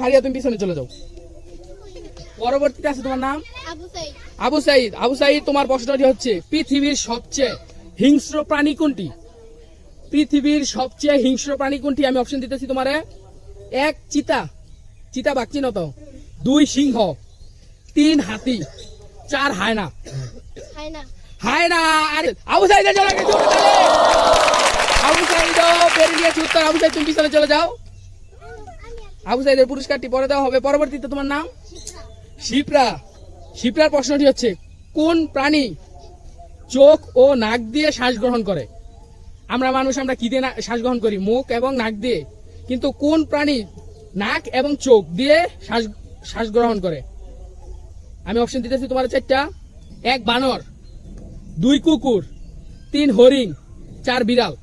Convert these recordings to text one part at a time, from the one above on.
হারিয়া তুমি পিছনে চলে যাও। পরবর্তীতে আছে তোমার নাম? আবু সাইদ। আবু সাইদ। আবু সাইদ তোমার প্রশ্নটি হচ্ছে পৃথিবীর সবচেয়ে হিংস্র প্রাণী কোনটি? পৃথিবীর সবচেয়ে হিংস্র প্রাণী কোনটি? আমি অপশন দিতেছি তোমারে। এক চিতা। চিতা বাঘ চিনো তো? দুই সিংহ। তিন হাতি। চার হায়না। হায়না। আরে আবু সাইদের চলে গেছে আবু সাইদ। নিয়েছে উত্তর। আবু সাইদ তুমি পিছনে চলে যাও। আবু সাইদের পুরস্কারটি পরে দেওয়া হবে। পরবর্তীতে তোমার নাম? শিপরা। শিপ্রার প্রশ্নটি হচ্ছে, কোন প্রাণী চোখ ও নাক দিয়ে শ্বাস গ্রহণ করে? আমরা মানুষ, আমরা কি দিয়ে শ্বাস গ্রহণ করি? মুখ এবং নাক দিয়ে। কিন্তু কোন প্রাণী নাক এবং চোখ দিয়ে শ্বাস শ্বাস গ্রহণ করে? আমি অপশন দিতেছি তোমার চারটা এক বানর, দুই কুকুর, তিন হরিণ, চার বিড়াল।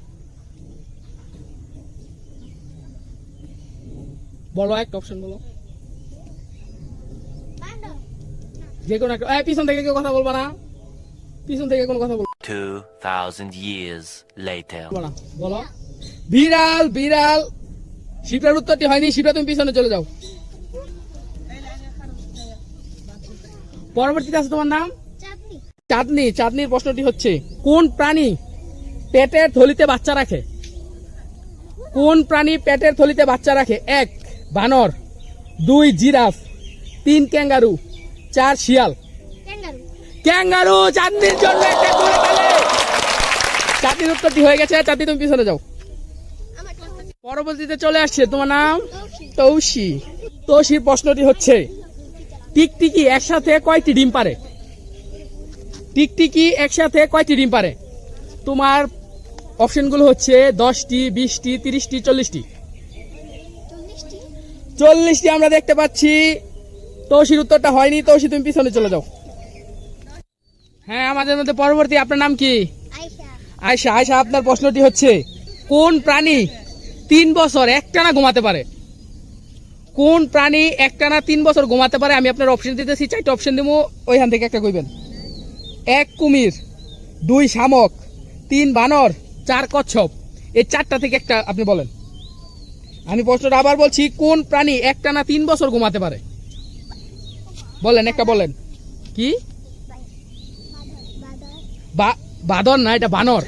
বলো একটা অপশন বলো। যে কোনো একটা পিছন থেকে কেউ কথা বলবা না। পিছন থেকে কোনো কথা বলব 2,000 years later. বলো বিড়াল বিড়াল। শিবরার উত্তরটি হয়নি। শিবরা তুমি পিছনে চলে যাও। পরবর্তীতে আছে তোমার নাম? চাঁদনি। চাঁদনির প্রশ্নটি হচ্ছে কোন প্রাণী পেটের থলিতে বাচ্চা রাখে? কোন প্রাণী পেটের থলিতে বাচ্চা রাখে? এক বানর দুই জিরাফ তিন ক্যাঙ্গারু চার শিয়াল। ক্যাঙ্গারু। চাঁদনির জন্য চাঁদনির উত্তরটি হয়ে গেছে চাঁদনি তুমি পিছনে যাও। পরবর্তীতে চলে আসছে তোমার নাম? তৌসি তৌসির প্রশ্নটি হচ্ছে টিকটিকি একসাথে কয়টি ডিম পারে? টিকটিকি একসাথে কয়টি ডিম পারে? তোমার অপশনগুলো হচ্ছে দশটি বিশটি তিরিশটি চল্লিশটি। চল্লিশটি আমরা দেখতে পাচ্ছি। তৌসির উত্তরটা হয়নি। তৌসি তুমি পিছনে চলে যাও। হ্যাঁ আমাদের মধ্যে পরবর্তী আপনার নাম কি? আয়সা আয়সা আপনার প্রশ্নটি হচ্ছে কোন প্রাণী তিন বছর একটানা ঘুমাতে পারে? কোন প্রাণী একটানা তিন বছর ঘুমাতে পারে? আমি আপনার অপশন দিতেছি চারটা অপশন দেবো। ওইখান থেকে একটা কইবেন। এক কুমির দুই শামক তিন বানর চার কচ্ছপ। এই চারটা থেকে একটা আপনি বলেন। আমি প্রশ্নটা আবার বলছি, কোন প্রাণী একটানা তিন বছর ঘুমাতে পারে? বলেন, একটা বলেন। কি? বাদর না, এটা বানর।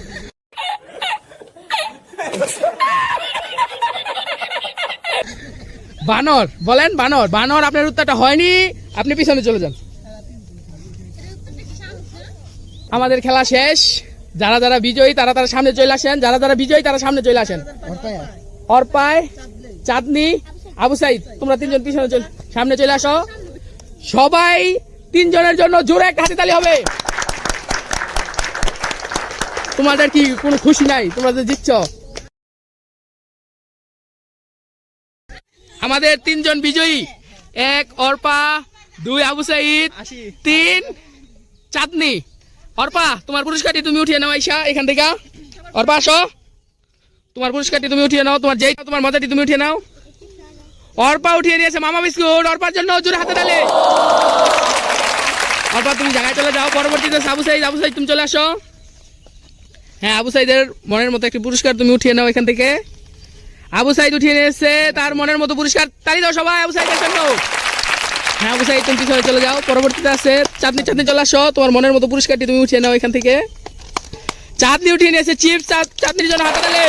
বানর, বলেন বানর। বানর, আপনার উত্তরটা হয়নি, আপনি পিছনে চলে যান। আমাদের খেলা শেষ। যারা যারা বিজয়ী, তারা তারা সামনে চলে আসেন। যারা যারা বিজয়ী, তারা সামনে চলে আসেন। অর্পায় চাঁদনি, আবু সাইদ, তোমরা তিনজন পিছনে সামনে চলে আসো। সবাই তিনজনের জন্য জোরে একটা হাতে তালি হবে। তোমাদের কি কোনো খুশি নাই? তোমরা যে জিতছ। আমাদের তিনজন বিজয়ী, এক অর্পা, দুই আবু সাইদ, তিন চাঁদনি। অর্পা, তোমার পুরস্কারটি তুমি উঠিয়ে নাও, আইসা, এখান থেকে। অর্পা, আসো। তোমার পুরস্কারটি তুমি উঠিয়ে নাও, তোমার যেই তোমার মজাটি তুমি উঠিয়ে নাও। অর্পা উঠিয়ে নিয়েছে মামা বিস্কুট অর্পার জন্য জোরে হাতে তালে। অর্পা, তুমি জায়গায় চলে যাও, পরবর্তীতে আবু সাইদ আবু সাইদ, তুমি চলে আসো। হ্যাঁ আবু সাইদের মনের মতো একটি পুরস্কার তুমি উঠিয়ে নাও এখান থেকে। আবু সাইদ উঠিয়ে নিয়েছে, তার মনের মতো পুরস্কার তালি দাও সবাই আবু সাইদের জন্য। হ্যাঁ আবু সাইদ, তুমি পিছনে চলে যাও, পরবর্তীতে আছে চাঁদনি চাঁদনি চলে আসো, তোমার মনের মতো পুরস্কারটি তুমি উঠিয়ে নাও এখান থেকে। চাঁদনি উঠিয়ে নিয়েছে, চিপস চাঁদনির জন্য হাতে তালে।